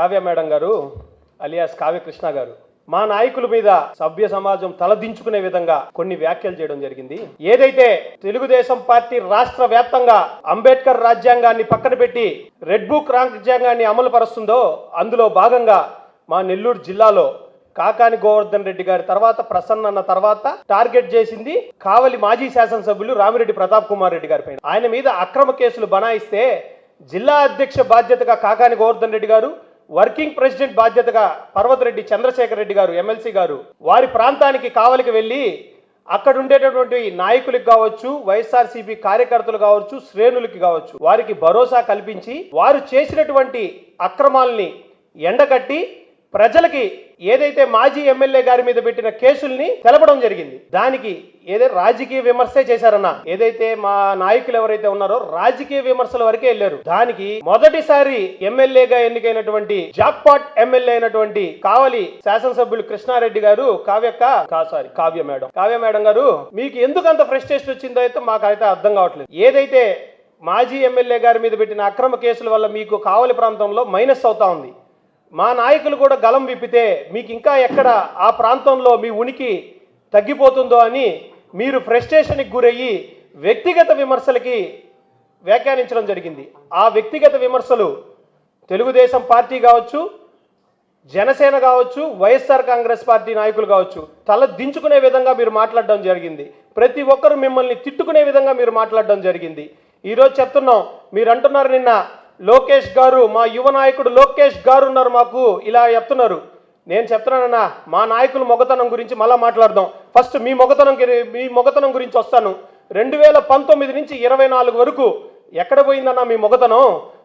Kavya madam గారు alias Kavyakrishna గారు మా నాయకుల మీద సభ్య సమాజం తలదించుకునే విధంగా కొన్ని వ్యాఖ్యలు చేయడం జరిగింది. ఏదైతే తెలుగుదేశం పార్టీ రాష్ట్ర వ్యాప్తంగా అంబేద్కర్ రాజ్యాంగాన్ని పక్కన పెట్టి రెడ్ బుక్ రాజ్యాంగాన్ని అమలు పరుస్తుందో అందులో భాగంగా మా నెల్లూరు జిల్లాలో కాకాని గోవర్ధన్ రెడ్డి గారి తర్వాత ప్రసన్న అన్న తర్వాత టార్గెట్ చేసింది కావలి మాజీ శాసనసభ్యులు రామిరెడ్డి ప్రతాప్ కుమార్ రెడ్డి గారి పైన. ఆయన మీద అక్రమ కేసులు బనాయిస్తే జిల్లా అధ్యక్ష బాధ్యతగా కాకాని గోవర్ధన్ రెడ్డి గారు వర్కింగ్ ప్రెసిడెంట్ బాధ్యతగా పర్వతరెడ్డి చంద్రశేఖర్ రెడ్డి గారు ఎమ్మెల్సీ గారు వారి ప్రాంతానికి కావలికి వెళ్ళి అక్కడ ఉండేటటువంటి నాయకులకు కావచ్చు వైఎస్ఆర్సీపీ కార్యకర్తలు కావచ్చు శ్రేణులకి కావచ్చు వారికి భరోసా కల్పించి వారు చేసినటువంటి అక్రమాల్ని ఎండగట్టి ప్రజలకి ఏదైతే మాజీ ఎమ్మెల్యే గారి మీద పెట్టిన కేసుల్ని తెలపడం జరిగింది. దానికి ఏదైతే రాజకీయ విమర్శే చేశారన్న. ఏదైతే మా నాయకులు ఎవరైతే ఉన్నారో రాజకీయ విమర్శల వరకే వెళ్ళారు. దానికి మొదటిసారి ఎమ్మెల్యేగా ఎన్నికైనటువంటి జాక్పాట్ ఎమ్మెల్యే అయినటువంటి కావలి శాసనసభ్యులు కృష్ణారెడ్డి గారు కావ్యక్క sorry Kavya madam. Kavya madam గారు మీకు ఎందుకు అంత ఫ్రస్ట్రేషన్ వచ్చిందో అయితే మాకైతే అర్థం కావట్లేదు. ఏదైతే మాజీ ఎమ్మెల్యే గారి మీద పెట్టిన అక్రమ కేసుల వల్ల మీకు కావలి ప్రాంతంలో మైనస్ అవుతా ఉంది. మా నాయకులు కూడా గలం విప్పితే మీకు ఇంకా ఎక్కడ ఆ ప్రాంతంలో మీ ఉనికి తగ్గిపోతుందో అని మీరు ఫ్రస్ట్రేషన్కి గురయ్యి వ్యక్తిగత విమర్శలకి వ్యాఖ్యానించడం జరిగింది. ఆ వ్యక్తిగత విమర్శలు తెలుగుదేశం పార్టీ కావచ్చు జనసేన కావచ్చు వైఎస్ఆర్ కాంగ్రెస్ పార్టీ నాయకులు కావచ్చు తల దించుకునే విధంగా మీరు మాట్లాడడం జరిగింది. ప్రతి ఒక్కరు మిమ్మల్ని తిట్టుకునే విధంగా మీరు మాట్లాడడం జరిగింది. ఈరోజు చెప్తున్నాం మీరు అంటున్నారు నిన్న లోకేష్ గారు మా యువ నాయకుడు లోకేష్ గారు ఉన్నారు మాకు ఇలా చెప్తున్నారు. నేను చెప్తున్నానన్నా మా నాయకుల మొగతనం గురించి మళ్ళీ మాట్లాడదాం. ఫస్ట్ మీ మొగతనం మీ మొగతనం గురించి వస్తాను. రెండు వేల పంతొమ్మిది నుంచి ఇరవై నాలుగు వరకు ఎక్కడ పోయిందన్న మీ మొగతనం?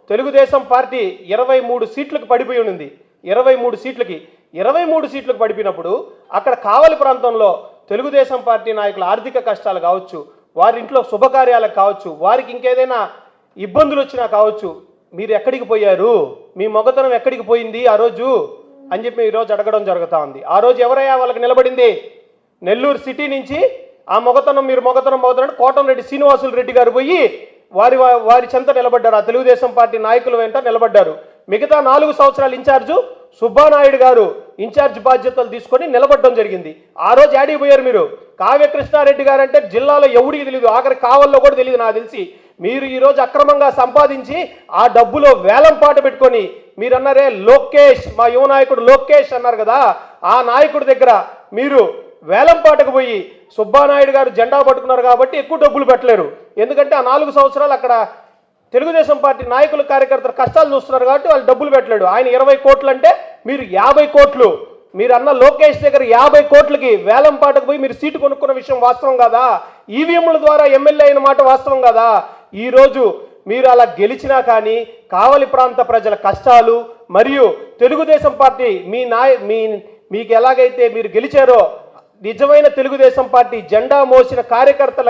తెలుగుదేశం పార్టీ ఇరవై మూడు సీట్లకు పడిపోయి ఉంది ఇరవై మూడు సీట్లకి. ఇరవై మూడు సీట్లకు పడిపోయినప్పుడు అక్కడ కావలి ప్రాంతంలో తెలుగుదేశం పార్టీ నాయకుల ఆర్థిక కష్టాలు కావచ్చు వారి ఇంట్లో శుభకార్యాలకు కావచ్చు వారికి ఇంకేదైనా ఇబ్బందులు వచ్చినా కావచ్చు మీరు ఎక్కడికి పోయారు? మీ మొగతనం ఎక్కడికి పోయింది ఆ రోజు? అని చెప్పి ఈరోజు అడగడం జరుగుతూ ఉంది. ఆ రోజు ఎవరయ్యా వాళ్ళకి నిలబడింది? నెల్లూరు సిటీ నుంచి ఆ మొగతనం మీరు మొగతనం మొగతనం కోటంరెడ్డి శ్రీనివాసులు రెడ్డి గారు పోయి వారి వారి చెంత నిలబడ్డారు. ఆ తెలుగుదేశం పార్టీ నాయకుల వెంట నిలబడ్డారు. మిగతా నాలుగు సంవత్సరాలు ఇన్ఛార్జు సుబ్బానాయుడు గారు ఇన్ఛార్జ్ బాధ్యతలు తీసుకొని నిలబడడం జరిగింది. ఆ రోజు యాడికి పోయారు మీరు? కావ్య కృష్ణారెడ్డి గారు అంటే జిల్లాలో ఎవడికి తెలియదు ఆఖరి కావల్లో కూడా తెలియదు నాకు తెలిసి. మీరు ఈరోజు అక్రమంగా సంపాదించి ఆ డబ్బులో వేలం పాట పెట్టుకొని మీరు అన్నారే లోకేష్ మా యువ నాయకుడు లోకేష్ అన్నారు కదా. ఆ నాయకుడి దగ్గర మీరు వేలం పాటకు పోయి సుబ్బానాయుడు గారు జెండా పట్టుకున్నారు కాబట్టి ఎక్కువ డబ్బులు పెట్టలేరు. ఎందుకంటే ఆ నాలుగు సంవత్సరాలు అక్కడ తెలుగుదేశం పార్టీ నాయకులు కార్యకర్తలు కష్టాలు చూస్తున్నారు కాబట్టి వాళ్ళు డబ్బులు పెట్టలేడు. ఆయన ఇరవై కోట్లు అంటే మీరు యాభై కోట్లు. మీరు అన్న లోకేష్ దగ్గర యాభై కోట్లకి వేలం పాటకు పోయి మీరు సీటు కొనుక్కున్న విషయం వాస్తవం కాదా? ఈవీఎంల ద్వారా ఎమ్మెల్యే అయిన మాట వాస్తవం కాదా? ఈరోజు మీరు అలా గెలిచినా కానీ కావలి ప్రాంత ప్రజల కష్టాలు మరియు తెలుగుదేశం పార్టీ మీ నాయ మీ మీకు ఎలాగైతే మీరు గెలిచారో నిజమైన తెలుగుదేశం పార్టీ జెండా మోసిన కార్యకర్తల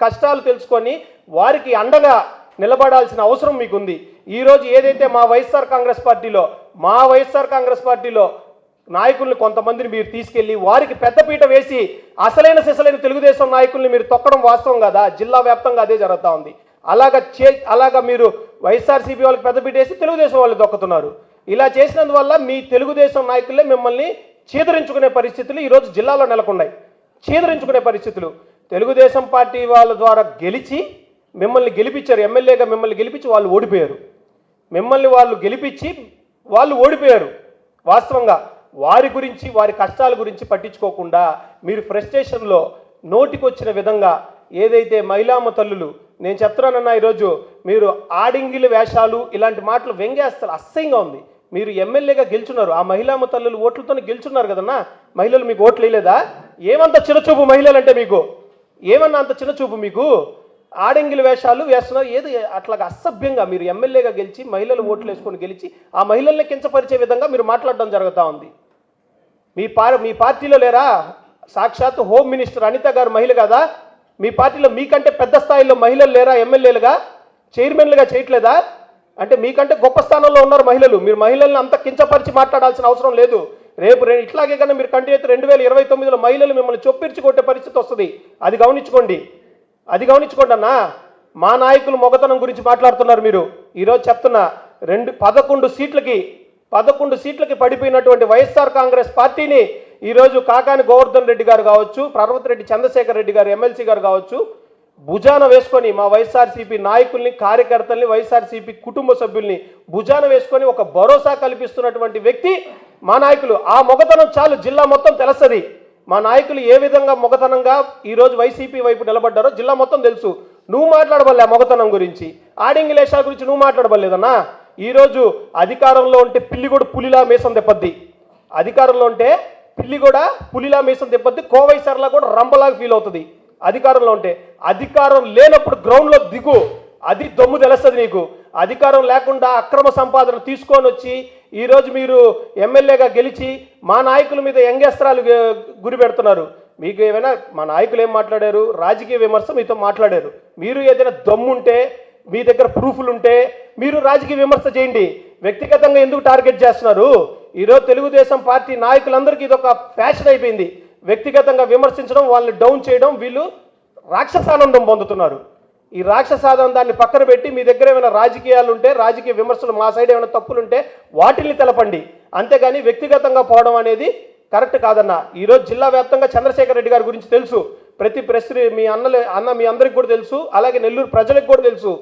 కష్టాలు తెలుసుకొని వారికి అండగా నిలబడాల్సిన అవసరం మీకుంది. ఈరోజు ఏదైతే మా వైఎస్ఆర్ కాంగ్రెస్ పార్టీలో మా వైఎస్ఆర్ కాంగ్రెస్ పార్టీలో నాయకుల్ని కొంతమందిని మీరు తీసుకెళ్ళి వారికి పెద్దపీట వేసి అసలైన సిసలైన తెలుగుదేశం నాయకుల్ని మీరు తొక్కడం వాస్తవం కదా? జిల్లా వ్యాప్తంగా అదే జరుగుతూ ఉంది. అలాగ చే అలాగ మీరు వైఎస్ఆర్సీపీ వాళ్ళకి పెద్దపీట వేసి తెలుగుదేశం వాళ్ళు దొక్కుతున్నారు ఇలా చేసినందువల్ల మీ తెలుగుదేశం నాయకులే మిమ్మల్ని చీదరించుకునే పరిస్థితులు ఈరోజు జిల్లాలో నెలకొన్నాయి. చీదరించుకునే పరిస్థితులు. తెలుగుదేశం పార్టీ వాళ్ళ ద్వారా గెలిచి మిమ్మల్ని గెలిపించారు ఎమ్మెల్యేగా మిమ్మల్ని గెలిపించి వాళ్ళు ఓడిపోయారు. మిమ్మల్ని వాళ్ళు గెలిపించి వాళ్ళు ఓడిపోయారు. వాస్తవంగా వారి గురించి వారి కష్టాల గురించి పట్టించుకోకుండా మీరు ఫ్రస్ట్రేషన్లో నోటికొచ్చిన విధంగా ఏదైతే మహిళామ తల్లులు నేను చెప్తున్నానన్నా ఈరోజు మీరు ఆడింగిల వేషాలు ఇలాంటి మాటలు వ్యంగ్యాస్తారు అసహ్యంగా ఉంది. మీరు ఎమ్మెల్యేగా గెలుచున్నారు. ఆ మహిళామ తల్లులు ఓట్లతోనే గెలుచున్నారు కదన్నా? మహిళలు మీకు ఓట్లు వేయలేదా ఏమంత చిన్నచూపు మహిళలు అంటే మీకు? ఏమన్నా అంత చిన్నచూపు మీకు? ఆడంగిలి వేషాలు వేస్తున్నారు. ఏది అట్లాగా అసభ్యంగా మీరు ఎమ్మెల్యేగా గెలిచి మహిళలు ఓట్లు వేసుకొని గెలిచి ఆ మహిళల్ని కించపరిచే విధంగా మీరు మాట్లాడడం జరుగుతూ ఉంది. మీ పార్ మీ పార్టీలో లేరా? సాక్షాత్ హోమ్ మినిస్టర్ అనిత గారు మహిళ కదా. మీ పార్టీలో మీకంటే పెద్ద స్థాయిలో మహిళలు లేరా ఎమ్మెల్యేలుగా? చైర్మన్లుగా చేయట్లేదా? అంటే మీకంటే గొప్ప స్థానంలో ఉన్నారు మహిళలు. మీరు మహిళల్ని అంత కించపరిచి మాట్లాడాల్సిన అవసరం లేదు. రేపు రే- ఇట్లాగే కన్నా మీరు కంటిన్యూ అయితే రెండు వేల ఇరవై తొమ్మిదిలో మహిళలు మిమ్మల్ని చొప్పించి పరిస్థితి వస్తుంది. అది గమనించుకోండి. అది గమనించుకోండి అన్న. మా నాయకులు మొగతనం గురించి మాట్లాడుతున్నారు మీరు. ఈరోజు చెప్తున్నా రెండు పదకొండు సీట్లకి పదకొండు సీట్లకి పడిపోయినటువంటి వైఎస్ఆర్ కాంగ్రెస్ పార్టీని ఈరోజు కాకాని గోవర్ధన్ రెడ్డి గారు కావచ్చు పర్వత్ రెడ్డి చంద్రశేఖర్ రెడ్డి గారు ఎమ్మెల్సీ గారు కావచ్చు భుజాన వేసుకొని మా వైఎస్ఆర్సీపీ నాయకుల్ని కార్యకర్తల్ని వైఎస్ఆర్సీపీ కుటుంబ సభ్యుల్ని భుజాన వేసుకొని ఒక భరోసా కల్పిస్తున్నటువంటి వ్యక్తి మా నాయకులు. ఆ మొగతనం చాలు జిల్లా మొత్తం తెలుస్తుంది. మా నాయకులు ఏ విధంగా మొగతనంగా ఈరోజు వైసీపీ వైపు నిలబడ్డారో జిల్లా మొత్తం తెలుసు. నువ్వు మాట్లాడబల్లే మొగతనం గురించి. ఆడింగిలేషా గురించి నువ్వు మాట్లాడబడలేదన్నా? ఈరోజు అధికారంలో ఉంటే పిల్లి కూడా పులిలా మీసం తెప్పద్ది. అధికారంలో ఉంటే పిల్లి కూడా పులిలా మీసం తెప్పద్ది. కోవై సర్లా కూడా రంబలాగా ఫీల్ అవుతుంది. అధికారంలో ఉంటే. అధికారం లేనప్పుడు గ్రౌండ్లో దిగు. అది దమ్ము తెలుస్తుంది నీకు. అధికారం లేకుండా అక్రమ సంపాదన తీసుకొని వచ్చి ఈరోజు మీరు ఎమ్మెల్యేగా గెలిచి మా నాయకుల మీద యంగేస్త్రాలు గురి పెడుతున్నారు. మీకు ఏమైనా మా నాయకులు ఏం మాట్లాడారు? రాజకీయ విమర్శ మీతో మాట్లాడారు. మీరు ఏదైనా దమ్ముంటే మీ దగ్గర ప్రూఫ్లు ఉంటే మీరు రాజకీయ విమర్శ చేయండి. వ్యక్తిగతంగా ఎందుకు టార్గెట్ చేస్తున్నారు? ఈరోజు తెలుగుదేశం పార్టీ నాయకులందరికీ ఇది ఒక ఫ్యాషన్ అయిపోయింది. వ్యక్తిగతంగా విమర్శించడం వాళ్ళని డౌన్ చేయడం వీళ్ళు రాక్షసానందం పొందుతున్నారు. ఈ రాక్షసానందాన్ని పక్కన పెట్టి మీ దగ్గర ఏమైనా రాజకీయాలు ఉంటే రాజకీయ విమర్శలు మా సైడ్ ఏమైనా తప్పులుంటే వాటిని తెలపండి. అంతేగాని వ్యక్తిగతంగా పోవడం అనేది కరెక్ట్ కాదన్న. ఈరోజు జిల్లా వ్యాప్తంగా చంద్రశేఖర్ రెడ్డి గారి గురించి తెలుసు. ప్రతి ప్రెస్ మీ అన్నలే అన్న మీ అందరికి కూడా తెలుసు. అలాగే నెల్లూరు ప్రజలకు కూడా తెలుసు.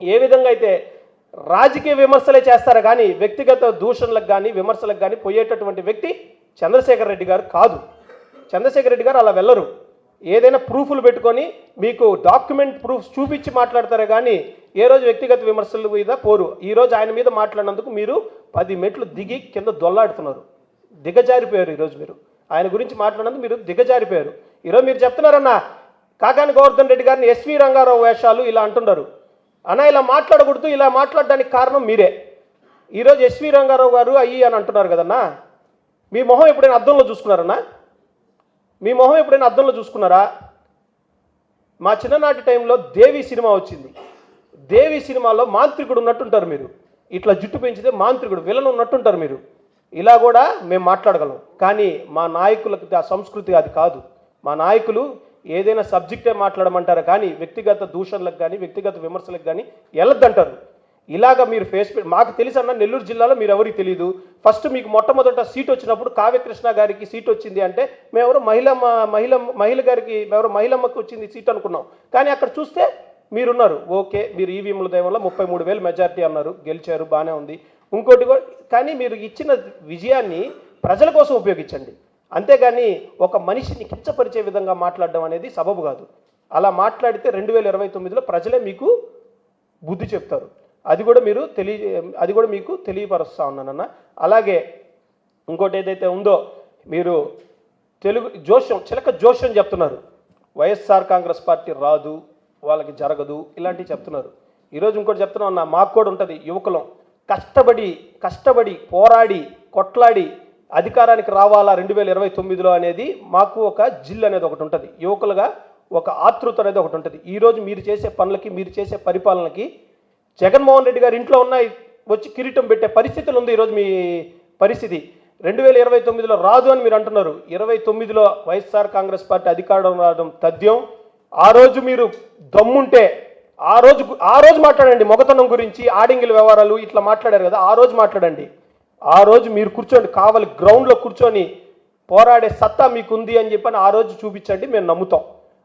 ఏ విధంగా అయితే రాజకీయ విమర్శలే చేస్తారు కానీ వ్యక్తిగత దూషణలకు కానీ విమర్శలకు కానీ పోయేటటువంటి వ్యక్తి చంద్రశేఖర్ రెడ్డి గారు కాదు. చంద్రశేఖర్ రెడ్డి గారు అలా వెళ్ళరు. ఏదైనా ప్రూఫ్లు పెట్టుకొని మీకు డాక్యుమెంట్ ప్రూఫ్స్ చూపించి మాట్లాడతారే కానీ ఏ రోజు వ్యక్తిగత విమర్శల మీద పోరు. ఈరోజు ఆయన మీద మాట్లాడినందుకు మీరు పది మెట్లు దిగి కింద దొల్లాడుతున్నారు. దిగజారిపోయారు ఈరోజు మీరు. ఆయన గురించి మాట్లాడినందుకు మీరు దిగజారిపోయారు. ఈరోజు మీరు చెప్తున్నారన్న కాకాని గోవర్ధన్ రెడ్డి గారిని ఎస్వి రంగారావు వేషాలు ఇలా అంటున్నారు అన్న ఇలా మాట్లాడకూడదు ఇలా మాట్లాడడానికి కారణం మీరే. ఈరోజు ఎస్వి రంగారావు గారు అయ్యి అని అంటున్నారు కదన్నా. మీ మొహం ఎప్పుడైనా అద్దంలో చూసుకున్నారన్నా? మీ మొహం ఎప్పుడైనా అద్దంలో చూసుకున్నారా? మా చిన్ననాటి టైంలో దేవి సినిమా వచ్చింది. దేవి సినిమాలో మాంత్రికుడు ఉన్నట్టుంటారు మీరు. ఇట్లా జుట్టు పెంచితే మాంత్రికుడు విలన్ ఉన్నట్టుంటారు మీరు. ఇలా కూడా మేము మాట్లాడగలం. కానీ మా నాయకులకు ఆ సంస్కృతి అది కాదు. మా నాయకులు ఏదైనా సబ్జెక్టే మాట్లాడమంటారు కానీ వ్యక్తిగత దూషణలకు కానీ వ్యక్తిగత విమర్శలకు కానీ వెళ్ళొద్దంటారు. ఇలాగ మీరు ఫేస్ మాకు తెలుసు అన్న నెల్లూరు జిల్లాలో మీరు ఎవరికి తెలియదు ఫస్ట్ మీకు మొట్టమొదట సీట్ వచ్చినప్పుడు కావ్యకృష్ణ గారికి సీట్ వచ్చింది అంటే మేమెవరు మహిళ మహిళ మహిళ గారికి ఎవరు మహిళమ్మకి వచ్చింది సీట్ అనుకున్నాం. కానీ అక్కడ చూస్తే మీరున్నారు. ఓకే మీరు ఈవీఎంల దయవల్ల ముప్పై మూడు వేలు మెజారిటీ అన్నారు. గెలిచారు బాగానే ఉంది. ఇంకోటి కూడా కానీ మీరు ఇచ్చిన విజయాన్ని ప్రజల కోసం ఉపయోగించండి. అంతేగాని ఒక మనిషిని కించపరిచే విధంగా మాట్లాడడం అనేది సబబు కాదు. అలా మాట్లాడితే రెండు వేల ఇరవై తొమ్మిదిలో ప్రజలే మీకు బుద్ధి చెప్తారు. అది కూడా మీరు తెలియ అది కూడా మీకు తెలియపరుస్తా ఉన్నానన్న అలాగే ఇంకోటి ఏదైతే ఉందో మీరు తెలుగు జోష్యం చిలక జోష్యం చెప్తున్నారు. వైఎస్ఆర్ కాంగ్రెస్ పార్టీ రాదు వాళ్ళకి జరగదు ఇలాంటివి చెప్తున్నారు. ఈరోజు ఇంకోటి చెప్తున్నా అన్న మాకు కూడా ఉంటుంది యువకులం. కష్టపడి కష్టపడి పోరాడి కొట్లాడి అధికారానికి రావాలా రెండు వేల ఇరవై తొమ్మిదిలో అనేది మాకు ఒక జిల్ అనేది ఒకటి ఉంటుంది. యువకులుగా ఒక ఆతృత అనేది ఒకటి ఉంటుంది. ఈరోజు మీరు చేసే పనులకి మీరు చేసే పరిపాలనకి జగన్మోహన్ రెడ్డి గారి ఇంట్లో ఉన్నాయి వచ్చి కిరీటం పెట్టే పరిస్థితులు ఉంది ఈరోజు మీ పరిస్థితి. రెండు వేల ఇరవై తొమ్మిదిలో రాదు అని మీరు అంటున్నారు. ఇరవై తొమ్మిదిలో వైఎస్ఆర్ కాంగ్రెస్ పార్టీ అధికారం రావడం తథ్యం. ఆ రోజు మీరు దమ్ముంటే ఆ రోజు ఆ రోజు మాట్లాడండి మొగతనం గురించి ఆడింగిల వ్యవహారాలు ఇట్లా మాట్లాడారు కదా ఆ రోజు మాట్లాడండి. ఆ రోజు మీరు కూర్చోండి కావాలి గ్రౌండ్లో కూర్చొని పోరాడే సత్తా మీకుంది అని చెప్పని ఆ రోజు చూపించండి మేము నమ్ముతాం.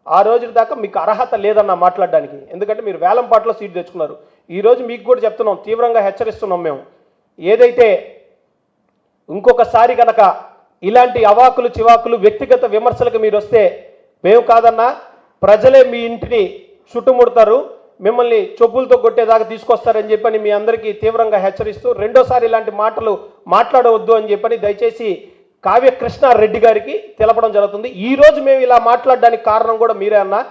ఆ రోజుల దాకా మీకు అర్హత లేదన్న మాట్లాడడానికి. ఎందుకంటే మీరు వేలం పాటలో సీట్ తెచ్చుకున్నారు. ఈరోజు మీకు కూడా చెప్తున్నాం తీవ్రంగా హెచ్చరిస్తున్నాం మేము. ఏదైతే ఇంకొకసారి కనుక ఇలాంటి అవాకులు చివాకులు వ్యక్తిగత విమర్శలకు మీరు వస్తే మేము కాదన్నా ప్రజలే మీ ఇంటిని చుట్టుముడతారు మిమ్మల్ని చెప్పులతో కొట్టేదాకా తీసుకొస్తారని చెప్పని మీ అందరికీ తీవ్రంగా హెచ్చరిస్తూ రెండోసారి ఇలాంటి మాటలు మాట్లాడవద్దు అని చెప్పని దయచేసి కావ్య కృష్ణారెడ్డి గారికి తెలపడం జరుగుతుంది. ఈ రోజు మేము ఇలా మాట్లాడడానికి కారణం కూడా మీరే అన్నా.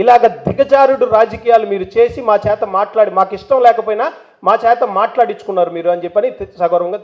ఇలాగ దిగజారుడు రాజకీయాలు మీరు చేసి మా చేత మాట్లాడి మాకు ఇష్టం లేకపోయినా మా చేత మాట్లాడించుకున్నారు మీరు అని చెప్పని సగౌరవంగా